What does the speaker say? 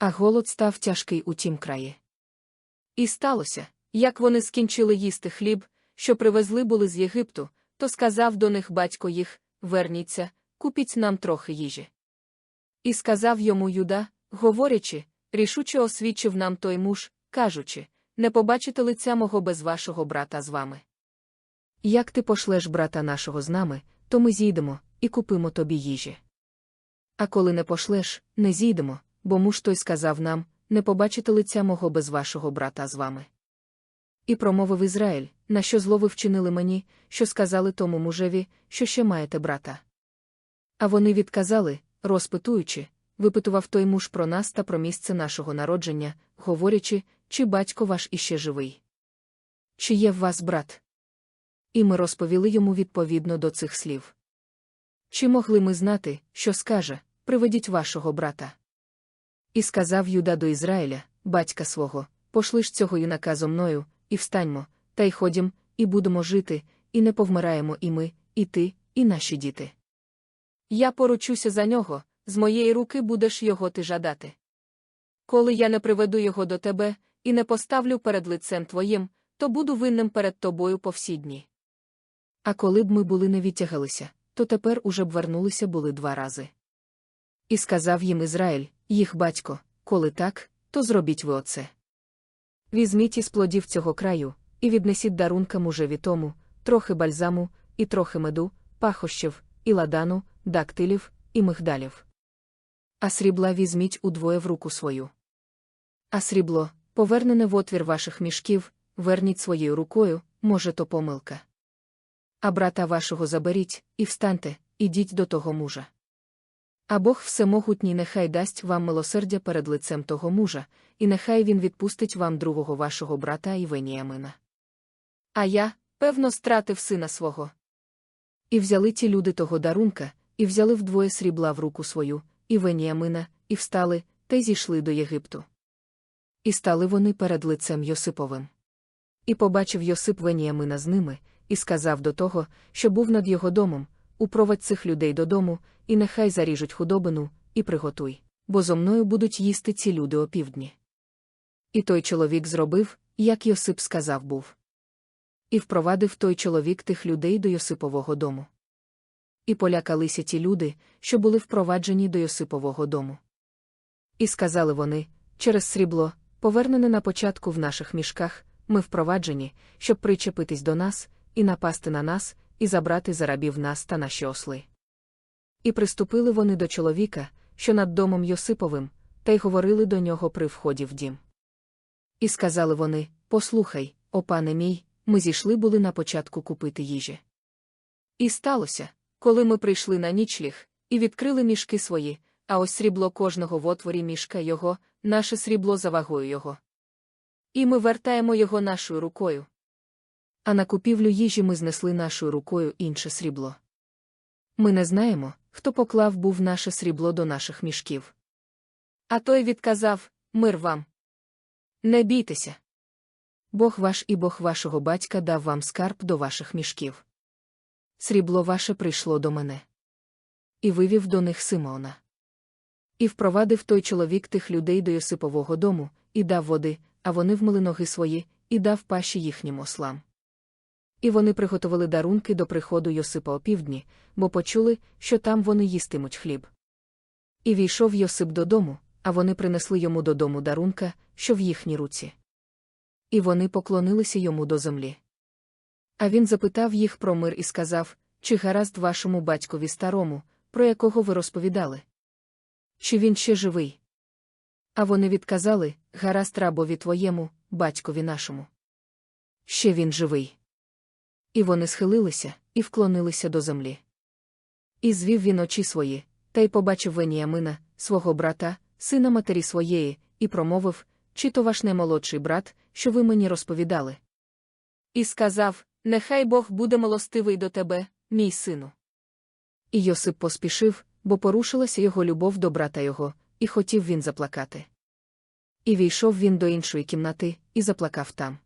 А голод став тяжкий у тім краї. І сталося, як вони скінчили їсти хліб, що привезли були з Єгипту, то сказав до них батько їх Верніться, купіть нам трохи їжі. І сказав йому Юда, говорячи, рішуче освідчив нам той муж, кажучи, не побачите лиця мого без вашого брата з вами. Як ти пошлеш брата нашого з нами, то ми зійдемо і купимо тобі їжі. А коли не пошлеш, не зійдемо, бо муж той сказав нам не побачите лиця мого без вашого брата з вами. І промовив Ізраїль, на що зло ви вчинили мені, що сказали тому мужеві, що ще маєте брата. А вони відказали, розпитуючи, випитував той муж про нас та про місце нашого народження, говорячи, чи батько ваш іще живий. Чи є в вас брат? І ми розповіли йому відповідно до цих слів. Чи могли ми знати, що скаже, приведіть вашого брата? І сказав Юда до Ізраїля, батька свого, пошли ж цього юнака зо мною, і встаньмо, та й ходім, і будемо жити, і не повмираємо і ми, і ти, і наші діти. Я поручуся за нього, з моєї руки будеш його ти жадати. Коли я не приведу його до тебе і не поставлю перед лицем твоїм, то буду винним перед тобою по всі дні. А коли б ми були не відтягалися, то тепер уже б вернулися були два рази. І сказав їм Ізраїль, їх батько, коли так, то зробіть ви оце. Візьміть із плодів цього краю, і віднесіть дарунка мужеві тому, трохи бальзаму, і трохи меду, пахощів, і ладану, дактилів, і мигдалів. А срібла візьміть удвоє в руку свою. А срібло, повернене в отвір ваших мішків, верніть своєю рукою, може, то помилка. А брата вашого заберіть, і встаньте, ідіть до того мужа. А Бог Всемогутній нехай дасть вам милосердя перед лицем того мужа, і нехай він відпустить вам другого вашого брата Івеніамина. А я, певно, стратив сина свого. І взяли ті люди того дарунка, і взяли вдвоє срібла в руку свою, і Веніамина, і встали, та й зійшли до Єгипту. І стали вони перед лицем Йосиповим. І побачив Йосип Веніамина з ними, і сказав до того, що був над його домом упровадь цих людей додому, і нехай заріжуть худобину, і приготуй, бо зо мною будуть їсти ці люди опівдні. І той чоловік зробив, як Йосип сказав був. І впровадив той чоловік тих людей до Йосипового дому. І полякалися ті люди, що були впроваджені до Йосипового дому. І сказали вони через срібло, повернене на початку в наших мішках, ми впроваджені, щоб причепитись до нас, і напасти на нас, і забрати за рабів нас та наші осли. І приступили вони до чоловіка, що над домом Йосиповим, та й говорили до нього при вході в дім. І сказали вони Послухай, о пане мій, ми зійшли були на початку купити їжі. І сталося, коли ми прийшли на нічліг, і відкрили мішки свої, а ось срібло кожного в отворі мішка його, наше срібло за вагою його. І ми вертаємо його нашою рукою. А на купівлю їжі ми знесли нашою рукою інше срібло. Ми не знаємо, хто поклав був наше срібло до наших мішків. А той відказав Мир вам. Не бійтеся. Бог ваш і Бог вашого батька дав вам скарб до ваших мішків. Срібло ваше прийшло до мене. І вивів до них Симона. І впровадив той чоловік тих людей до Йосипового дому, і дав води, а вони вмили ноги свої, і дав паші їхнім ослам. І вони приготували дарунки до приходу Йосипа опівдні, бо почули, що там вони їстимуть хліб. І війшов Йосип додому, а вони принесли йому додому дарунка, що в їхній руці. І вони поклонилися йому до землі. А він запитав їх про мир і сказав чи гаразд вашому батькові старому, про якого ви розповідали? Чи він ще живий? А вони відказали гаразд рабові твоєму, батькові нашому. Ще він живий. І вони схилилися і вклонилися до землі. І звів він очі свої, та й побачив Веніамина, свого брата, сина матері своєї, і промовив чи то ваш наймолодший брат, що ви мені розповідали. І сказав Нехай Бог буде милостивий до тебе, мій сину. І Йосип поспішив, бо порушилася його любов до брата його, і хотів він заплакати. І війшов він до іншої кімнати, і заплакав там.